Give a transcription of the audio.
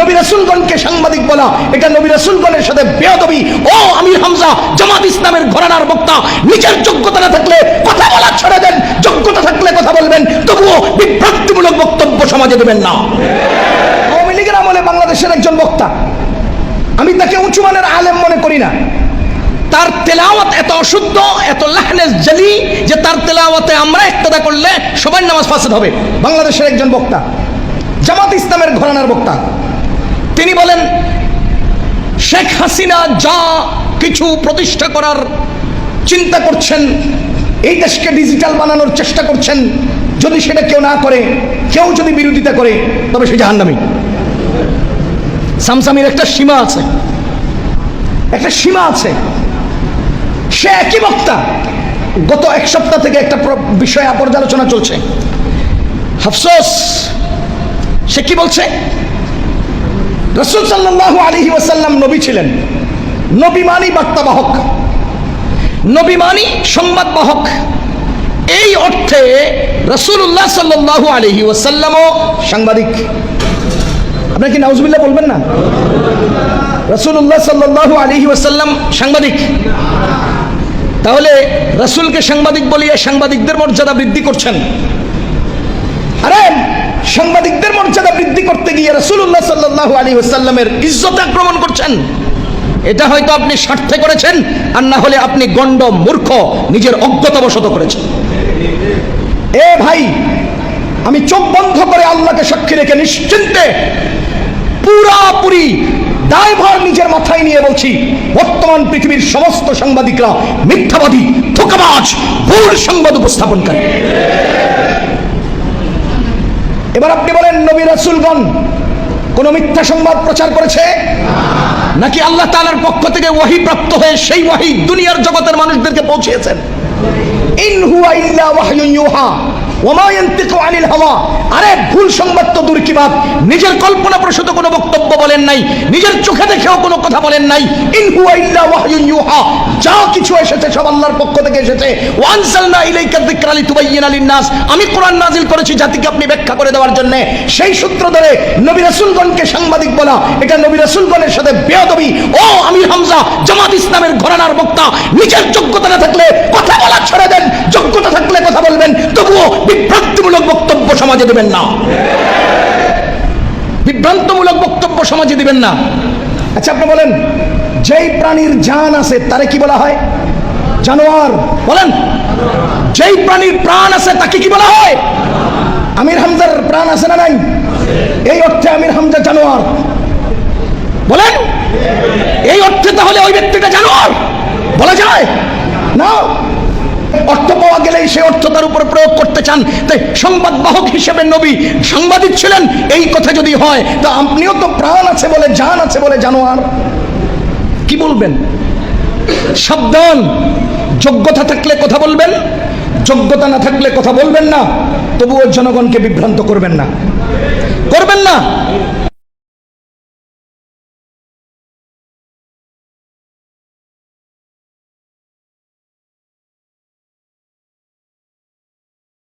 নবী রাসুলগণকে সাংবাদিক বলা, এটা নবী রসুলগণের সাথে বেয়াদবি। ও আমির হামজা, জামাত ইসলামের ঘরানার বক্তা, নিজের যোগ্যতা না থাকলে কথা বলা ছেড়ে দেন, যোগ্যতা থাকলে কথা বলবেন, তবুও বিভ্রান্তিমূলক বক্তব্য সমাজে দেবেন না। আওয়ামী লীগের আমলে বাংলাদেশের একজন বক্তা, আমি তাকে উঁচু মানের আলেম মনে করি না। তার তেলাওয়াত এত অশুদ্ধ, এত লাহনেস জালি, যে তার তেলাওয়াতে আমরা একটাদা করলে সবাই নামাজ ফাসাদ হবে। বাংলাদেশের একজন বক্তা, জামাত ইসলামের ঘরানার বক্তা। তিনি বলেন, শেখ হাসিনা যা কিছু প্রতিষ্ঠা করার চিন্তা করছেন, এই দেশকে ডিজিটাল বানানোর চেষ্টা করছেন, যদি সেটা কেউ না করে, কেউ যদি বিরোধিতা করে, তবে সে জাহান্নামী। সামসামির একটা সীমা আছে। একটা সীমা আছে। সে একই বক্তা। গত এক সপ্তাহ থেকে একটা বিষয়ে পর্যালোচনা চলছে। আফসোস, সে কি বলছে? রসুল সাল্লাহ আলহি ওয়াসাল্লাম নবী ছিলেন। নবী মানি বার্তাবাহক। নবী মানি সংবাদ বাহক এই অর্থে রসুল্লাহ সাল্লাহ আলহি ওয়াসাল্লামও সাংবাদিক। আপনার কি নাউজবিল্লাহ বলবেন না? রসুল্লাহ সাল্লাহ আলহি ওয়াসাল্লাম সাংবাদিক। তাহলে রসুলকে সাংবাদিক বলিয়ে সাংবাদিকদের মর্যাদা বৃদ্ধি করছেন। আরে সাংবাদিকদের মর্যাদা বৃদ্ধি করতে গিয়ে রসুল্লাহ সাল্লাহ আলী ওসাল্লামের ইজ্জত আক্রমণ করছেন। এটা হয়তো আপনি স্বার্থে করেছেন, আর না হলে আপনি গণ্ড মূর্খ, নিজের অজ্ঞতাবশত করেছেন। এ ভাই, আমি চোখ বন্ধ করে আল্লাহকে সাক্ষী রেখে নিশ্চিন্তে পুরাপুরি দায়ভার নিজের মাথায় নিয়ে বলছি, বর্তমান পৃথিবীর সমস্ত সাংবাদিকরা মিথ্যাবাদী, ধোকাবাজ, ভুল সংবাদ উপস্থাপনকারী। এবার আপনি বলেন, নবী রাসুলগণ কোন মিথ্যা সংবাদ প্রচার করেছে? নাকি আল্লাহ তালার পক্ষ থেকে ওয়াহি প্রাপ্ত হয়ে সেই ওয়াহি দুনিয়ার জগতের মানুষদেরকে পৌঁছিয়েছেন? ইন হুয়া ইল্লা আনিল হাওয়া। আরে, ভুল সংবাদ তো দূর কি নিজের কল্পনা প্রসূত কোনো বক্তব্য বলেন নাই, নিজের চোখে দেখেও কোনো কথা বলেন নাই। যা কিছু এসেছে সব আল্লাহর পক্ষ থেকে এসেছে। আমি কোরআন নাজিল করেছি জাতিকে আপনি ব্যাখ্যা করে দেওয়ার জন্য। সেই সূত্র ধরে নবী রাসূলগণকে সাংবাদিক বলা, এটা নবী রাসূলগণের সাথে বেয়াদবি। ও আমির হামজা, জামাত ইসলামের ঘরানার বক্তা। নিজের যোগ্যতা না থাকলে কথা বলা ছেড়ে দেন। যোগ্যতা থাকলে কথা বলবেন তবুও বিভ্রান্তিমূলক বক্তব্য সমাজে দেবেন না। বিভ্রান্তমূলক বক্তব্য সমাজে দিবেন না। আচ্ছা আপনি বলেন, যেই প্রাণীর জান আছে, তারে কি বলা হয়? জানোয়ার। বলেন, যেই প্রাণীর প্রাণ আছে, তাকে কি বলা হয়? আমির হামজার প্রাণ আছে না নাই? এই অর্থে আমির হামজা জানোয়ার। বলেন, এই অর্থে তাহলে ওই ব্যক্তিটা জানোয়ার। বলা যায়? না। অর্থ পাওয়া গেলেই সে অর্থ তার উপর প্রয়োগ করতে চান। তাই সংবাদ বাহক হিসেবে নবী সাংবাদিক ছিলেন। এই কথা যদি হয়, তা আপনিও তো প্রাণ আছে বলে, জান আছে বলে জানোয়ার। কি বলবেন? সাবধান। যোগ্যতা থাকলে কথা বলবেন, যোগ্যতা না থাকলে কথা বলবেন না, তবুও জনগণকে বিভ্রান্ত করবেন না। করবেন না।